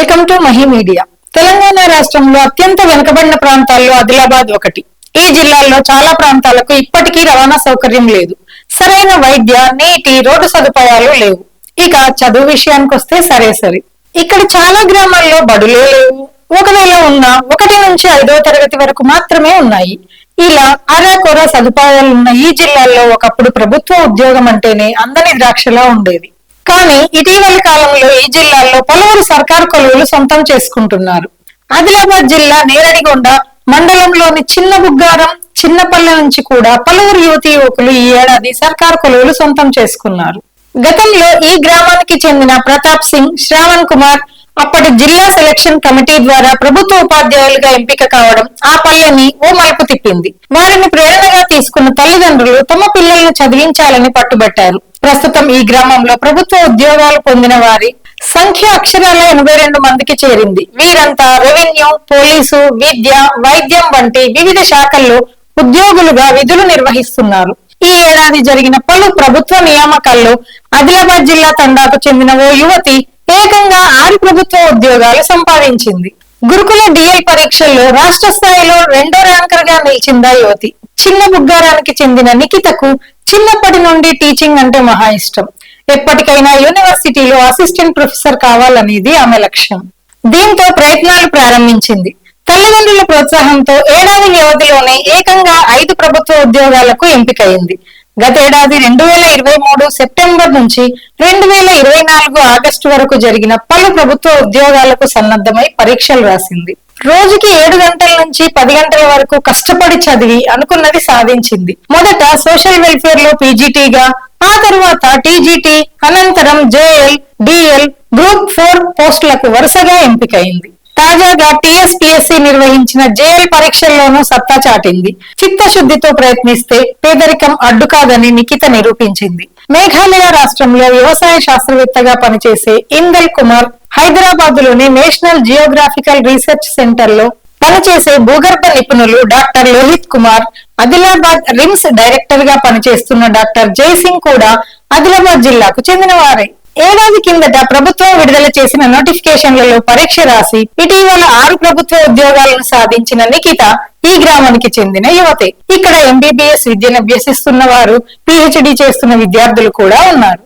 Welcome to Mahi media. Telangana రాష్ట్రంలో అత్యంత వెనుకబడిన ప్రాంతాల్లో ఆదిలాబాద్ ఒకటి. ఈ జిల్లాల్లో చాలా ప్రాంతాలకు ఇప్పటికీ రవాణా సౌకర్యం లేదు. సరైన వైద్య నీటి రోడ్డు సదుపాయాలు లేవు. ఇక చదువు విషయానికి వస్తే సరే సరే. ఇక్కడ చాలా గ్రామాల్లో బడులే లేవు. ఒకవేళ ఉన్నా ఒకటి నుంచి ఐదవ తరగతి వరకు మాత్రమే ఉన్నాయి. ఇలా అరాకొర సదుపాయాలున్న ఈ జిల్లాల్లో ఒకప్పుడు ప్రభుత్వ ఉద్యోగం అంటేనే అందని ద్రాక్షలా ఉండేది. కానీ ఇటీవలి కాలంలో ఈ జిల్లాల్లో పలువురు సర్కారు కొలువులు సొంతం చేసుకుంటున్నారు. ఆదిలాబాద్ జిల్లా నేరడిగొండ మండలంలోని చిన్న బుగ్గారం చిన్నపల్లె నుంచి కూడా పలువురు యువతి యువకులు ఈ ఏడాది సర్కారు కొలువులు సొంతం చేసుకున్నారు. గతంలో ఈ గ్రామానికి చెందిన ప్రతాప్ సింగ్ శ్రావణ్ కుమార్ అప్పటి జిల్లా సెలక్షన్ కమిటీ ద్వారా ప్రభుత్వ ఉపాధ్యాయులుగా ఎంపిక కావడం ఆ పల్లెని ఓ మలుపు తిప్పింది. వారిని ప్రేరణగా తీసుకున్న తల్లిదండ్రులు తమ పిల్లలను చదివించాలని పట్టుబట్టారు. ప్రస్తుతం ఈ గ్రామంలో ప్రభుత్వ ఉద్యోగాలు పొందిన వారి సంఖ్య అక్షరాల ఎనభై రెండు మందికి చేరింది. వీరంతా రెవెన్యూ పోలీసు విద్య వైద్యం వంటి వివిధ శాఖల్లో ఉద్యోగులుగా విధులు నిర్వహిస్తున్నారు. ఈ ఏడాది జరిగిన పలు ప్రభుత్వ నియామకాల్లో ఆదిలాబాద్ జిల్లా తండాకు చెందిన ఓ యువతి ఏకంగా ఆరు ప్రభుత్వ ఉద్యోగాలు సంపాదించింది. గురుకుల డిఎల్ పరీక్షల్లో రాష్ట్ర స్థాయిలో రెండో ర్యాంకర్గా నిలిచిందా యువతి. చిన్న బుగ్గారానికి చెందిన నిఖితకు చిన్నప్పటి నుండి టీచింగ్ అంటే మహా ఇష్టం. ఎప్పటికైనా యూనివర్సిటీలో అసిస్టెంట్ ప్రొఫెసర్ కావాలనేది ఆమె లక్ష్యం. దీంతో ప్రయత్నాలు ప్రారంభించింది. తల్లిదండ్రుల ప్రోత్సాహంతో ఏడాది వ్యవధిలోనే ఏకంగా ఐదు ప్రభుత్వ ఉద్యోగాలకు ఎంపికయింది గతేడాది రెండు వేల ఇరవై మూడు సెప్టెంబర్ నుంచి రెండు వేల ఇరవై నాలుగు ఆగస్టు వరకు జరిగిన పలు ప్రభుత్వ ఉద్యోగాలకు సన్నద్ధమై పరీక్షలు రాసింది. రోజుకి ఏడు గంటల నుంచి పది గంటల వరకు కష్టపడి చదివి అనుకున్నది సాధించింది. మొదట సోషల్ వెల్ఫేర్లో పీజీటీగా ఆ తరువాత టీజీటీ అనంతరం జేఎల్ డిఎల్ గ్రూప్ ఫోర్ పోస్టులకు వరుసగా ఎంపికైంది. తాజాగా టీఎస్పీఎస్సీ నిర్వహించిన జేఎల్ పరీక్షల్లోనూ సత్తా చాటింది. చిత్తశుద్ధితో ప్రయత్నిస్తే పేదరికం అడ్డు కాదని నిఖిత నిరూపించింది. మేఘాలయ రాష్ట్రంలో వ్యవసాయ శాస్త్రవేత్తగా పనిచేసే ఇందల్ కుమార్ హైదరాబాద్లోని నేషనల్ జియోగ్రాఫికల్ రీసెర్చ్ సెంటర్లో పనిచేసే భూగర్భ నిపుణులు డాక్టర్ లోహిత్ కుమార్ ఆదిలాబాద్ రిమ్స్ డైరెక్టర్గా పనిచేస్తున్న డాక్టర్ జయసింగ్ కూడా ఆదిలాబాద్ జిల్లాకు చెందినవారే. ఏడాది కిందట ప్రభుత్వం విడుదల చేసిన నోటిఫికేషన్లలో పరీక్ష రాసి ఇటీవల ఆరు ప్రభుత్వ ఉద్యోగాలను సాధించిన నిఖిత ఈ గ్రామానికి చెందిన యువతే. ఇక్కడ ఎంబీబీఎస్ విద్యను అభ్యసిస్తున్న వారు పిహెచ్డి చేస్తున్న విద్యార్థులు కూడా ఉన్నారు.